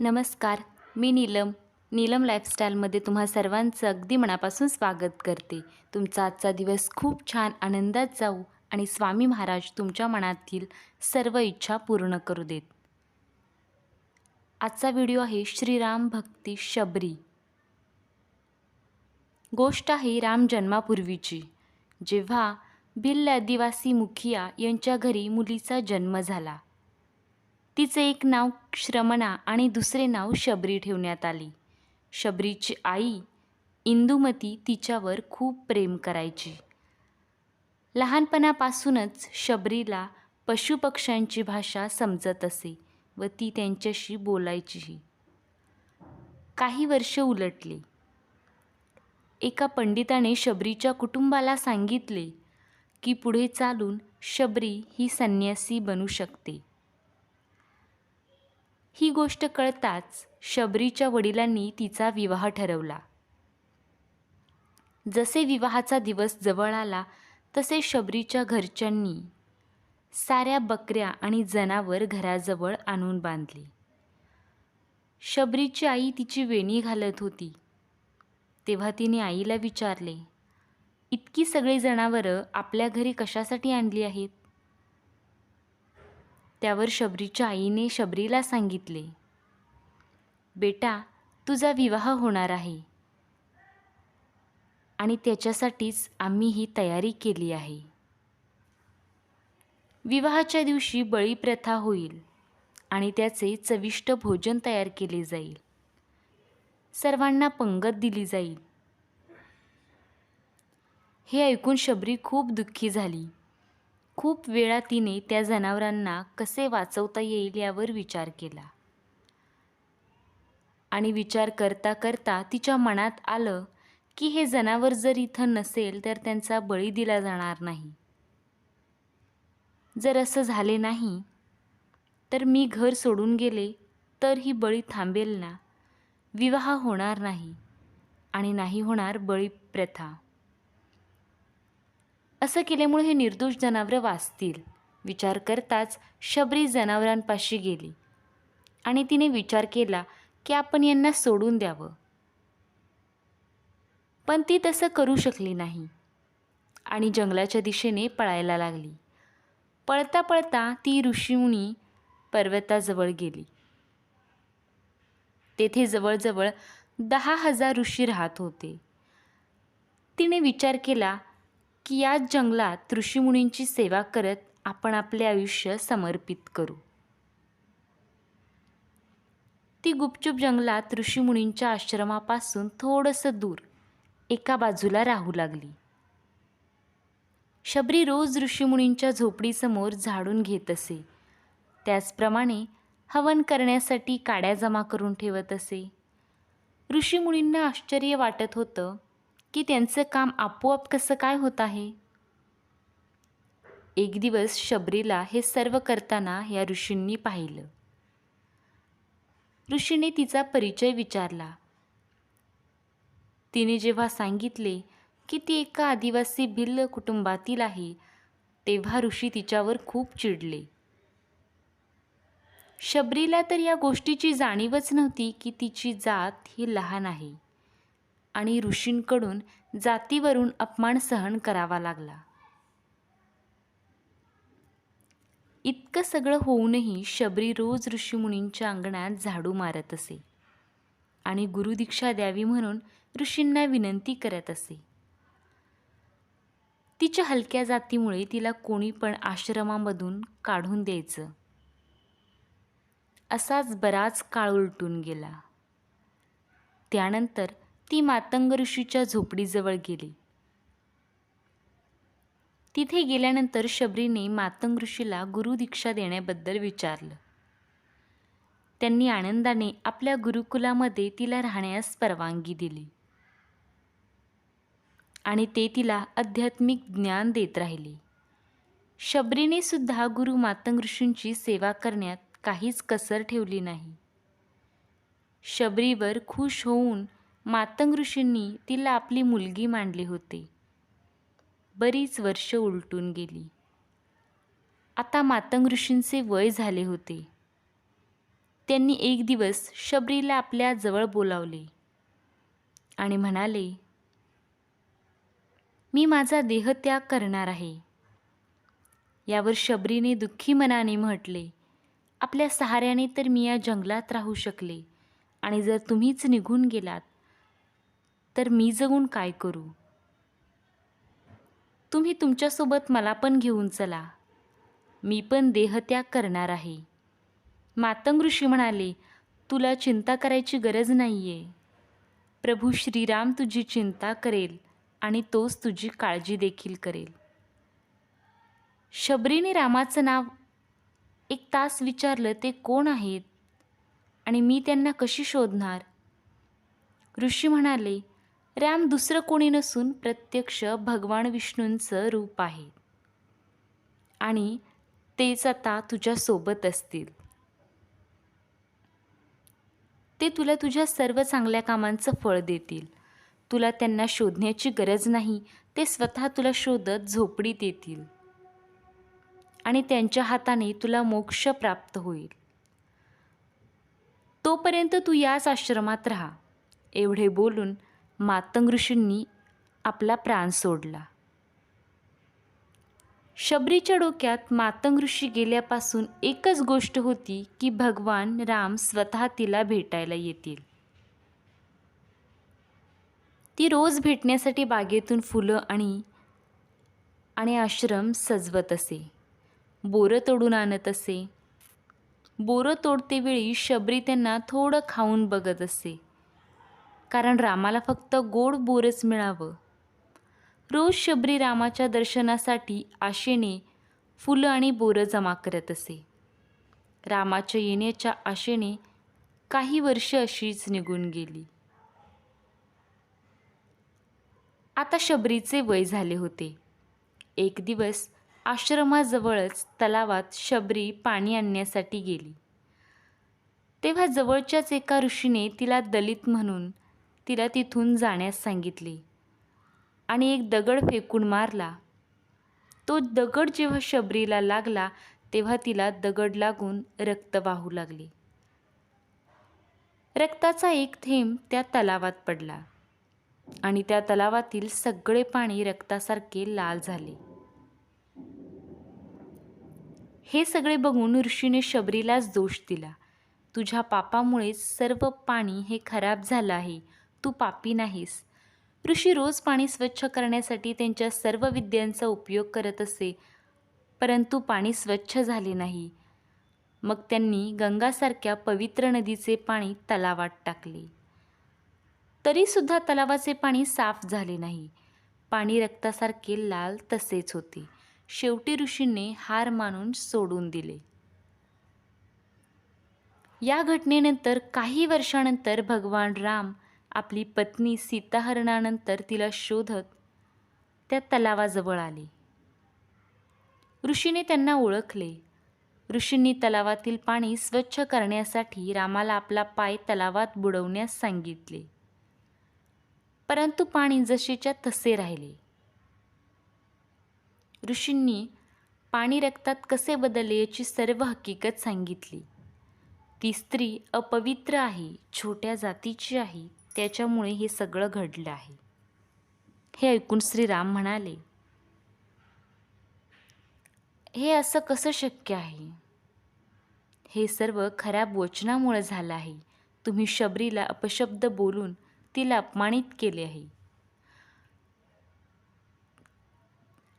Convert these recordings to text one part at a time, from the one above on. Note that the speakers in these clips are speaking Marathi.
नमस्कार मी नीलम. नीलम लाईफस्टाईलमध्ये तुम्हा सर्वांचं अगदी मनापासून स्वागत करते. तुमचा आजचा दिवस खूप छान आनंदात जाऊ आणि स्वामी महाराज तुमच्या मनातील सर्व इच्छा पूर्ण करू देत. आजचा व्हिडिओ आहे श्रीराम भक्ती शबरी. गोष्ट आहे राम जन्मापूर्वीची. जेव्हा भिल्ल आदिवासी मुखिया यांच्या घरी मुलीचा जन्म झाला. तिचे एक नाव श्रमणा आणि दुसरे नाव शबरी ठेवण्यात आली. शबरीची आई इंदुमती तिच्यावर खूप प्रेम करायची. लहानपणापासूनच शबरीला पशुपक्ष्यांची भाषा समजत असे व ती त्यांच्याशी बोलायचीही. काही वर्ष उलटली. एका पंडिताने शबरीच्या कुटुंबाला सांगितले की पुढे चालून शबरी ही संन्यासी बनू शकते. ही गोष्ट कळताच शबरीच्या वडिलांनी तिचा विवाह ठरवला. जसे विवाहाचा दिवस जवळ आला तसे शबरीच्या घरच्यांनी साऱ्या बकऱ्या आणि जनावर घराजवळ आणून बांधली. शबरीची आई तिची वेणी घालत होती. तेव्हा तिने आईला विचारले इतकी सगळी जनावरं आपल्या घरी कशासाठी आणली आहेत? त्यावर शबरीच्या आईने शबरीला सांगितले बेटा तुझा विवाह होणार आहे. आणि त्याच्यासाठीच आम्ही ही तयारी केली आहे. विवाहाच्या दिवशी बळी प्रथा होईल आणि त्याचे चविष्ट भोजन तयार केले जाईल. सर्वांना पंगत दिली जाईल. हे ऐकून शबरी खूप दुःखी झाली. खूप वेळा तिने त्या जनावरांना कसे वाचवता येईल यावर विचार केला. आणि विचार करता करता तिच्या मनात आलं की हे जनावर जर इथं नसेल तर त्यांचा बळी दिला जाणार नाही. जर असं झाले नाही तर मी घर सोडून गेले तर ही बळी थांबेल ना. विवाह होणार नाही आणि नाही होणार बळी प्रथा. असं केल्यामुळे हे निर्दोष जनावरं वाचतील. विचार करताच शबरी जनावरांपाशी गेली. आणि तिने विचार केला की आपण यांना सोडून द्यावं. पण ती तसं करू शकली नाही. आणि जंगलाच्या दिशेने पळायला लागली. पळता पळता ती ऋषीमुनी पर्वताजवळ गेली. तेथे जवळजवळ दहा हजार ऋषी राहत होते. तिने विचार केला की या जंगलात ऋषीमुनींची सेवा करत आपण आपले आयुष्य समर्पित करू. ती गुपचूप जंगलात ऋषीमुनींच्या आश्रमापासून थोडंसं दूर एका बाजूला राहू लागली. शबरी रोज ऋषीमुनींच्या झोपडीसमोर झाडून घेत असे. त्याचप्रमाणे हवन करण्यासाठी काड्या जमा करून ठेवत असे. ऋषीमुनींना आश्चर्य वाटत होतं की त्यांचं काम आपोआप कसं काय होत आहे? एक दिवस शबरीला हे सर्व करताना या ऋषींनी पाहिलं. ऋषीने तिचा परिचय विचारला. तिने जेव्हा सांगितले की ती एका आदिवासी भिल्ल कुटुंबातील आहे तेव्हा ऋषी तिच्यावर खूप चिडले. शबरीला तर या गोष्टीची जाणीवच नव्हती की तिची जात ही लहान आहे. आणि ऋषींकडून जातीवरून अपमान सहन करावा लागला. इतकं सगळं होऊनही शबरी रोज ऋषीमुनींच्या अंगणात झाडू मारत असे आणि गुरुदीक्षा द्यावी म्हणून ऋषींना विनंती करत असे. तिच्या हलक्या जातीमुळे तिला कोणी पण आश्रमामधून काढून द्यायचं. असाच बराच काळ उलटून गेला. त्यानंतर ती मातंग ऋषीच्या झोपडीजवळ गेली. तिथे गेल्यानंतर शबरीने मातंग ऋषीला गुरुदीक्षा देण्याबद्दल विचारलं. त्यांनी आनंदाने आपल्या गुरुकुलामध्ये तिला राहण्यास परवानगी दिली. आणि ते तिला आध्यात्मिक ज्ञान देत राहिले. शबरीने सुद्धा गुरु मातंग ऋषींची सेवा करण्यात काहीच कसर ठेवली नाही. शबरीवर खुश होऊन मातंग ऋषींनी तिला आपली मुलगी मांडली होती. बरीच वर्ष उलटून गेली. आता मातंग ऋषींचे वय झाले होते. त्यांनी एक दिवस शबरीला आपल्या जवळ बोलावले आणि म्हणाले मी माझा देहत्याग करणार आहे. यावर शबरीने दुःखी मनाने म्हटले आपल्या सहाऱ्याने तर मी या जंगलात राहू शकले आणि जर तुम्हीच निघून गेलात तर मी जगून काय करू? तुम्ही तुमच्यासोबत मला पण घेऊन चला. मी पण देहत्याग करणार आहे. मातंग ऋषी म्हणाले तुला चिंता करायची गरज नाही आहे प्रभू श्रीराम तुझी चिंता करेल आणि तोच तुझी काळजी देखील करेल. शबरीने रामाचं नाव एक तास विचारलं ते कोण आहेत आणि मी त्यांना कशी शोधणार? ऋषी म्हणाले राम दुसरं कोणी नसून प्रत्यक्ष भगवान विष्णूंचं रूप आहे. आणि तेच आता तुझ्यासोबत असतील. ते तुला तुझ्या सर्व चांगल्या कामांचं फळ देतील. तुला त्यांना शोधण्याची गरज नाही ते स्वतः तुला शोधत झोपडीत येतील आणि त्यांच्या हाताने तुला मोक्ष प्राप्त होईल. तोपर्यंत तू याच आश्रमात राहा. एवढे बोलून मातंग ऋषींनी आपला प्राण सोडला. शबरीच्या डोक्यात मातंग ऋषी गेल्यापासून एकच गोष्ट होती की भगवान राम स्वतः तिला भेटायला येतील. ती रोज भेटण्यासाठी बागेतून फुलं आणि आणि आश्रम सजवत असे. बोरं तोडून आणत असे. बोरं तोडतेवेळी शबरी त्यांना थोडं खाऊन बघत असे. कारण रामाला फक्त गोड बोरच मिळावं. रोज शबरी रामाच्या दर्शनासाठी आशेने फुलं आणि बोरं जमा करत असे. रामाच्या येण्याच्या आशेने काही वर्ष अशीच निघून गेली. आता शबरीचे वय झाले होते. एक दिवस आश्रमाजवळच तलावात शबरी पाणी आणण्यासाठी गेली. तेव्हा जवळच्याच एका ऋषीने तिला दलित म्हणून तिला तिथून जाण्यास सांगितले. आणि एक दगड फेकून मारला. तो दगड जेव्हा शबरीला लागला तेव्हा तिला दगड लागून रक्त वाहू लागले. रक्ताचा एक थेंब त्या तलावात पडला आणि त्या तलावातील सगळे पाणी रक्तासारखे लाल झाले. हे सगळे बघून ऋषीने शबरीलाच दोष दिला. तुझ्या पापामुळेच सर्व पाणी हे खराब झालं आहे. तू पापी नाहीस. ऋषी रोज पाणी स्वच्छ करण्यासाठी त्यांच्या सर्व विद्यांचा उपयोग करत असे परंतु पाणी स्वच्छ झाले नाही. मग त्यांनी गंगासारख्या पवित्र नदीचे पाणी तलावात टाकले. तरीसुद्धा तलावाचे पाणी साफ झाले नाही. पाणी रक्तासारखे लाल तसेच होते. शेवटी ऋषींनी हार मानून सोडून दिले. या घटनेनंतर काही वर्षानंतर भगवान राम आपली पत्नी सीताहरणानंतर तिला शोधत त्या तलावाजवळ आले. ऋषीने त्यांना ओळखले. ऋषींनी तलावातील पाणी स्वच्छ करण्यासाठी रामाला आपला पाय तलावात बुडवण्यास सांगितले. परंतु पाणी जसेच्या तसे राहिले. ऋषींनी पाणी रक्तात कसे बदलले याची सर्व हकीकत सांगितली. ती स्त्री अपवित्र आहे छोट्या जातीची आहे. त्याच्यामुळे हे सगळं घडलं आहे. हे ऐकून श्रीराम म्हणाले हे असं कसं शक्य आहे? हे सर्व खराब वचनामुळे झालं आहे. तुम्ही शबरीला अपशब्द बोलून तिला अपमानित केले आहे.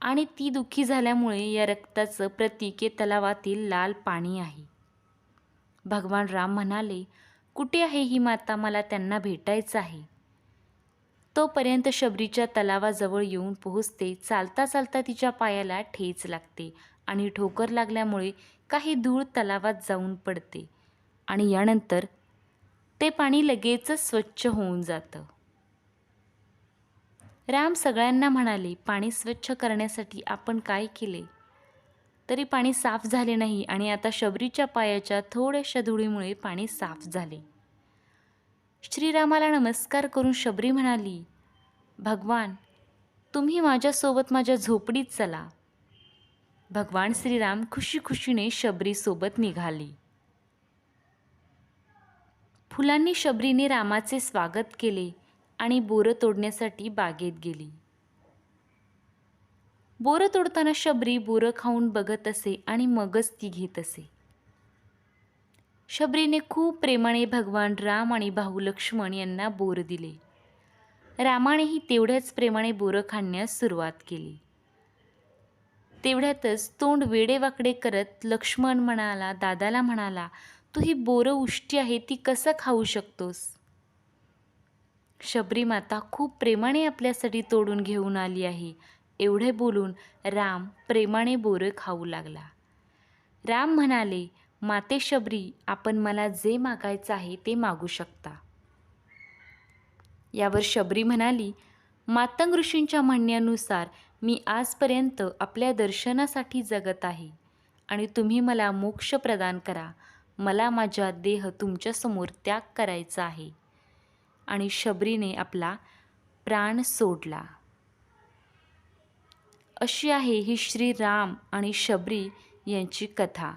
आणि ती दुःखी झाल्यामुळे या रक्ताचं प्रतीक तलावातील लाल पाणी आहे. भगवान राम म्हणाले कुठे आहे ही माता मला त्यांना भेटायचं आहे? तोपर्यंत शबरीच्या तलावाजवळ येऊन पोहोचते. चालता चालता तिच्या पायाला ठेच लागते आणि ठोकर लागल्यामुळे काही धूळ तलावात जाऊन पडते आणि यानंतर ते पाणी लगेचच स्वच्छ होऊन जातं. राम सगळ्यांना म्हणाले पाणी स्वच्छ करण्यासाठी आपण काय केले? तरी पाणी साफ झाले नाही आणि आता शबरीच्या पायाच्या थोड्याशा धुळीमुळे पाणी साफ झाले. श्रीरामाला नमस्कार करून शबरी म्हणाली भगवान तुम्ही माझ्यासोबत माझ्या झोपडीत चला. भगवान श्रीराम खुशी खुशीने शबरीसोबत निघाली. फुलांनी शबरीने रामाचे स्वागत केले आणि बोरं तोडण्यासाठी बागेत गेली. बोरं तोडताना शबरी बोरं खाऊन बघत असे आणि मगच ती घेत असे. शबरीने खूप प्रेमाने भगवान राम आणि भाऊ लक्ष्मण यांना बोर दिले. रामानेही तेवढ्याच प्रेमाने बोरं खाण्यास सुरुवात केली. तेवढ्यातच तोंड वेडेवाकडे करत लक्ष्मण म्हणाला दादाला म्हणाला तू ही बोरं उष्टी आहे ती कसं खाऊ शकतोस? शबरी माता खूप प्रेमाने आपल्यासाठी तोडून घेऊन आली आहे. एवढे बोलून राम प्रेमाने बोरं खाऊ लागला. राम म्हणाले माते शबरी आपण मला जे मागायचं आहे ते मागू शकता. यावर शबरी म्हणाली मातंग ऋषींच्या म्हणण्यानुसार मी आजपर्यंत आपल्या दर्शनासाठी जगत आहे आणि तुम्ही मला मोक्ष प्रदान करा. मला माझा देह तुमच्यासमोर त्याग करायचा आहे. आणि शबरीने आपला प्राण सोडला. अशी आहे ही श्रीराम आणि शबरी यांची कथा.